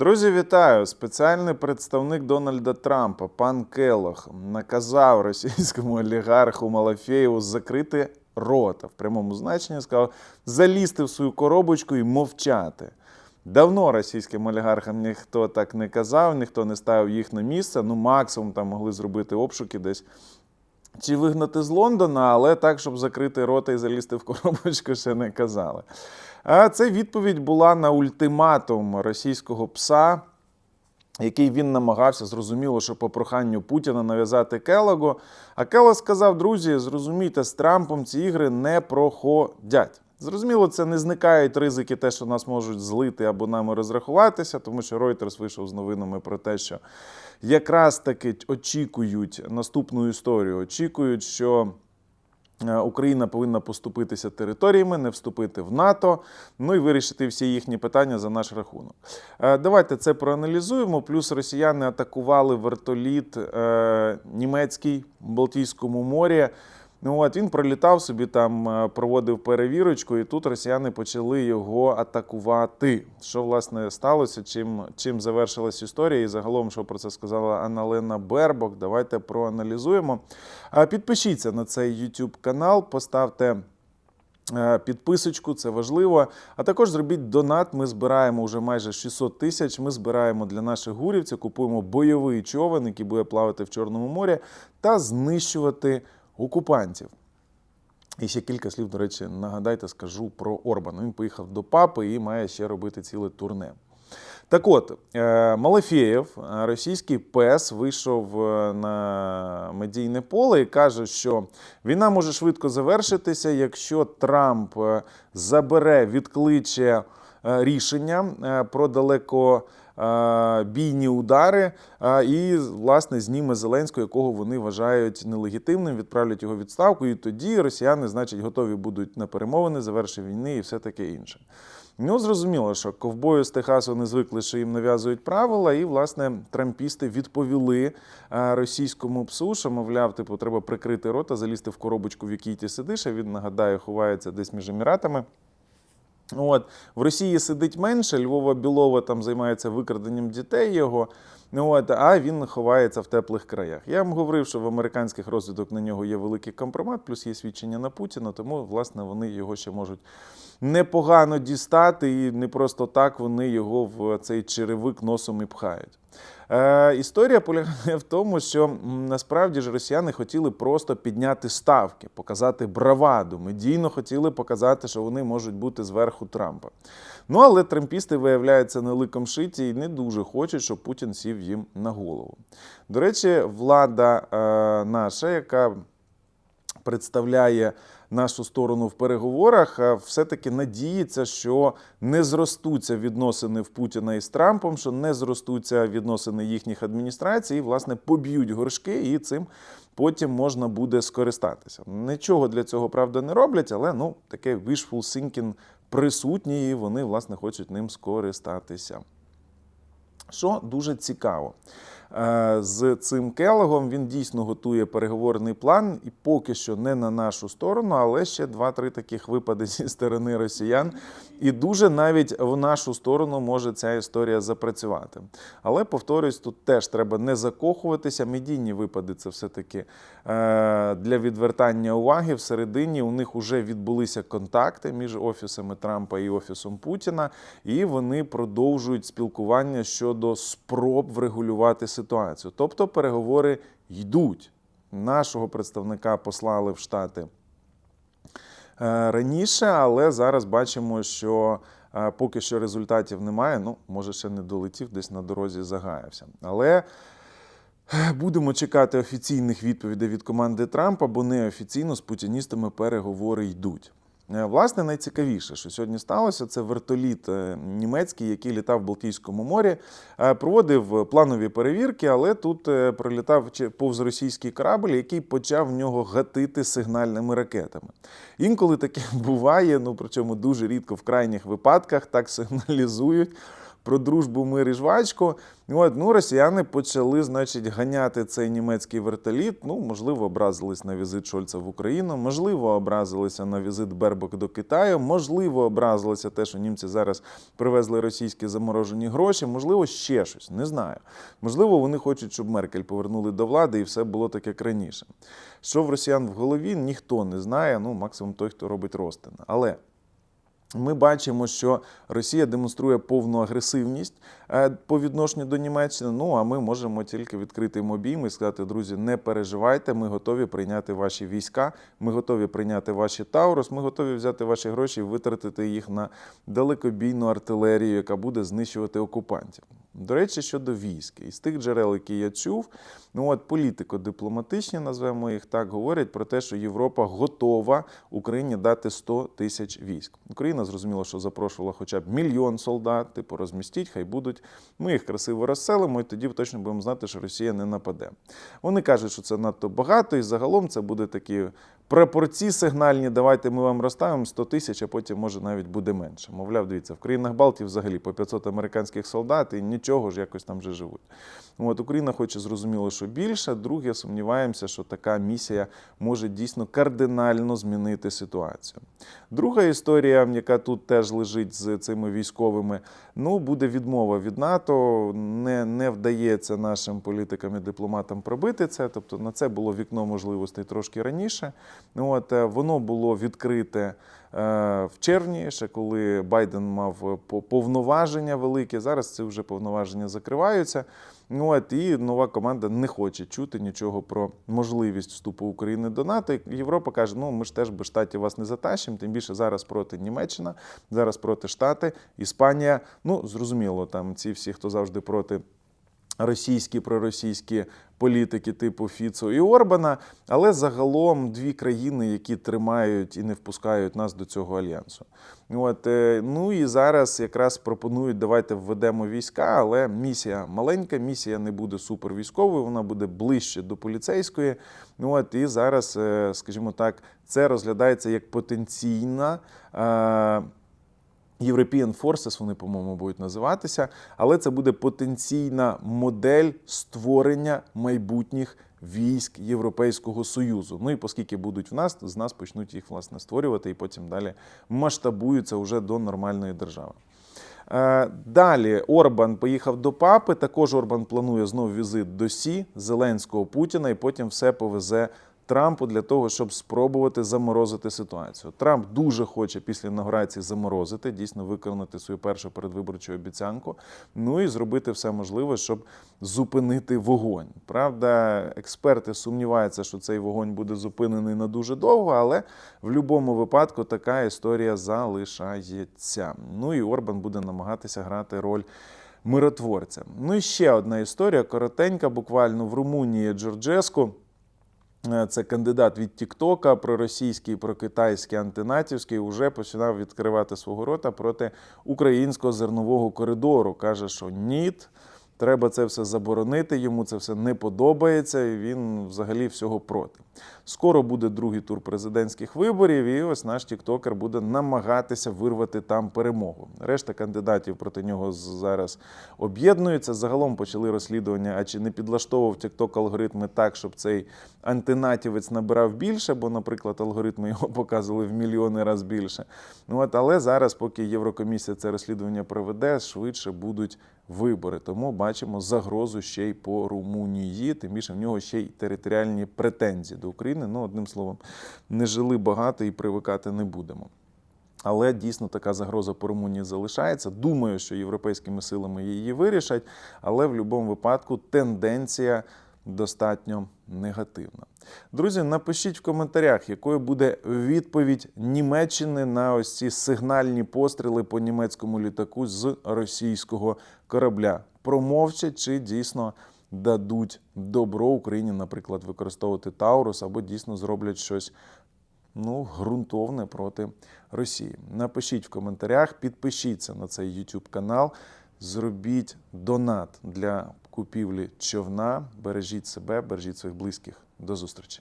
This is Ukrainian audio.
Друзі, вітаю! Спеціальний представник Дональда Трампа, пан Келлог, наказав російському олігарху Малафєєву закрити рота в прямому значенні, сказав залізти в свою коробочку і мовчати. Давно російським олігархам ніхто так не казав, ніхто не ставив їх на місце. Ну, максимум там могли зробити обшуки десь чи вигнати з Лондона, але так, щоб закрити рота і залізти в коробочку, ще не казали. А це відповідь була на ультиматум російського пса, який він намагався, зрозуміло, що по проханню Путіна нав'язати Келлогу. А Келлог сказав: друзі, зрозумійте, з Трампом ці ігри не проходять. Зрозуміло, це не зникають ризики, те, що нас можуть злити або нами розрахуватися, тому що Reuters вийшов з новинами про те, що якраз таки очікують наступну історію. Очікують, що е, Україна повинна поступитися територіями, не вступити в НАТО, ну і вирішити всі їхні питання за наш рахунок. Е, Давайте це проаналізуємо. Плюс росіяни атакували вертоліт е, німецький в Балтійському морі. Ну от він пролітав собі там, е, проводив перевірочку, і тут росіяни почали його атакувати. Що власне сталося? Чим чим завершилась історія? І загалом, що про це сказала Анна-Лена Бербок. Давайте проаналізуємо. Підпишіться на цей YouTube канал, поставте. е, Підписочку, це важливо. А також зробіть донат. Ми збираємо вже майже 600 тисяч. Ми збираємо для наших гурівців, купуємо бойовий човен, який буде плавати в Чорному морі, та знищувати окупантів. І ще кілька слів, до речі, нагадайте, скажу про Орбана. Він поїхав до папи і має ще робити ціле турне. Так от, е, Малафєєв, е, російський пес, вийшов е, на медійне поле і каже, що війна може швидко завершитися, якщо Трамп забере, відкличе рішення про далеко бійні удари е, і, власне, зніме Зеленського, якого вони вважають нелегітимним, відправлять його відставку, і тоді росіяни, значить, готові будуть на перемовини, завершення війни і все таке інше. Ну, зрозуміло, що ковбою з Техасу не звикли, що їм нав'язують правила, і, власне, трампісти відповіли е, російському псу, що, мовляв, типу, треба прикрити рота, залізти в коробочку, в якій ти сидиш, а він, нагадаю, ховається десь між еміратами. От в Росії сидить менше. Львова Білова там займається викраденням дітей його. Ну, От, а він ховається в теплих краях. Я вам говорив, що в американських розвідок на нього є великий компромат, плюс є свідчення на Путіна, тому власне вони його ще можуть непогано дістати, і не просто так вони його в цей черевик носом і пхають. Е, історія полягає в тому, що насправді ж росіяни хотіли просто підняти ставки, показати браваду. Медійно хотіли показати, що вони можуть бути зверху Трампа. Ну але трампісти, виявляються, на ликом шиті і не дуже хочуть, щоб Путін сів їм на голову. До речі, влада е, наша, яка представляє нашу сторону в переговорах, все-таки надіється, що не зростуться відносини в Путіна із Трампом, що не зростуться відносини їхніх адміністрацій, власне, поб'ють горшки, і цим потім можна буде скористатися. Нічого для цього, правда, не роблять, але ну, таке wishful thinking присутній, і вони, власне, хочуть ним скористатися. Що дуже цікаво. Е, З цим Келогом він дійсно готує переговорний план, і поки що не на нашу сторону, але ще два-три таких випади зі сторони росіян. І дуже навіть в нашу сторону може ця історія запрацювати. Але повторюсь, тут теж треба не закохуватися. Медійні випади це все-таки е, для відвертання уваги. Всередині у них вже відбулися контакти між офісами Трампа і офісом Путіна, і вони продовжують спілкування щодо спроб врегулювати ситуацію. Тобто переговори йдуть. Нашого представника послали в Штати е, раніше, але зараз бачимо, що е, поки що результатів немає. Ну, може, ще не долетів, десь на дорозі загаявся. Але е, будемо чекати офіційних відповідей від команди Трампа, бо неофіційно з путіністами переговори йдуть. Е, Власне, найцікавіше, що сьогодні сталося, це вертоліт е, німецький, який літав в Балтійському морі, е, проводив планові перевірки, але тут пролітав повз російський корабль, який почав в нього гатити сигнальними ракетами. Інколи таке буває, ну причому дуже рідко в крайніх випадках так сигналізують. Про дружбу, мир і жвачку. От, ну, росіяни почали, значить, ганяти цей німецький вертоліт. Ну, можливо, образились на візит Шольца в Україну, можливо, образилися на візит Бербок до Китаю, можливо, образилися те, що німці зараз привезли російські заморожені гроші, можливо, ще щось, не знаю. Можливо, вони хочуть, щоб Меркель повернули до влади і все було так, як раніше. Що в росіян в голові, ніхто не знає, ну, максимум той, хто робить ростин. Але ми бачимо, що Росія демонструє повну агресивність е, по відношенню до Німеччини. Ну а ми можемо тільки відкрити їм обійми і сказати, друзі, не переживайте, ми готові прийняти ваші війська, ми готові прийняти ваші Таурус, ми готові взяти ваші гроші і витратити їх на далекобійну артилерію, яка буде знищувати окупантів. До речі, щодо військ, із тих джерел, які я чув, ну от політико-дипломатичні, назвемо їх так, говорять про те, що Європа готова Україні дати 100 тисяч військ. Україна зрозуміла, що запрошувала хоча б мільйон солдат, типу розмістіть, хай будуть. Ми їх красиво розселимо, і тоді точно будемо знати, що Росія не нападе. Вони кажуть, що це надто багато, і загалом це буде такі прапорці сигнальні. Давайте ми вам розставимо 100 тисяч, а потім може навіть буде менше. Мовляв, дивіться, в країнах Балтії взагалі по 500 американських солдат і нічого ж якось там вже живуть. От Україна хоче зрозуміло, що більше. Друге, сумніваємося, що така місія може дійсно кардинально змінити ситуацію. Друга історія, яка тут теж лежить з цими військовими, ну буде відмова від НАТО. Не, не вдається нашим політикам і дипломатам пробити це. Тобто на це було вікно можливостей трошки раніше. От е, воно було відкрите. е, В червні, ще коли Байден мав повноваження великі, зараз ці вже повноваження закриваються. Ну, От, і нова команда не хоче чути нічого про можливість вступу України до НАТО. Європа каже: ну ми ж теж без штатів вас не затащимо, тим більше зараз проти Німеччина, зараз проти Штати, Іспанія. Ну, зрозуміло, там ці всі, хто завжди проти російські проросійські політики типу Фіцо і Орбана, але загалом дві країни, які тримають і не впускають нас до цього альянсу. От, е, ну і зараз якраз пропонують, давайте введемо війська, але місія маленька, місія не буде супервійськовою, вона буде ближче до поліцейської. От, і зараз, е, скажімо так, це розглядається як потенційна. European Forces, вони, по-моєму, будуть називатися, але це буде потенційна модель створення майбутніх військ Європейського Союзу. Ну і оскільки будуть в нас, з нас почнуть їх власне створювати і потім далі масштабуються вже до нормальної держави. Е, Далі Орбан поїхав до папи. Також Орбан планує знов візит до Сі, Зеленського Путіна, і потім все повезе Трампу для того, щоб спробувати заморозити ситуацію. Трамп дуже хоче після інаугурації заморозити, дійсно виконати свою першу передвиборчу обіцянку. Ну і зробити все можливе, щоб зупинити вогонь. Правда, експерти сумніваються, що цей вогонь буде зупинений на дуже довго, але в будь-якому випадку така історія залишається. Ну і Орбан буде намагатися грати роль. Миротворця. Ну і ще одна історія, коротенька, буквально в Румунії Джорджеску. Е, Це кандидат від Тіктока, проросійський, прокитайський, антинатівський, вже починав відкривати свого рота проти українського зернового коридору. Каже, що ніт, треба це все заборонити, йому це все не подобається, і він взагалі всього проти. Скоро буде другий тур президентських виборів, і ось наш тіктокер буде намагатися вирвати там перемогу. Решта кандидатів проти нього зараз об'єднуються. Загалом почали розслідування, а чи не підлаштовував TikTok алгоритми так, щоб цей антинатівець набирав більше, бо, наприклад, алгоритми його показували в мільйони разів більше. Ну от, але зараз, поки Єврокомісія це розслідування проведе, швидше будуть вибори. Тому бачимо загрозу ще й по Румунії. Тим більше в нього ще й територіальні претензії до України. Ну, одним словом, не жили багато і привикати не будемо. Але дійсно така загроза по Румунії залишається. Думаю, що європейськими силами її вирішать, але в будь-якому випадку тенденція достатньо негативна. Друзі, напишіть в коментарях, якою буде відповідь Німеччини на ось ці сигнальні постріли по німецькому літаку з російського корабля. Промовчать чи дійсно дадуть добро Україні, наприклад, використовувати Таурус або дійсно зроблять щось ну, ґрунтовне проти Росії. Напишіть в коментарях, підпишіться на цей YouTube канал, зробіть донат для купівлі човна. Бережіть себе, бережіть своїх близьких. До зустрічі!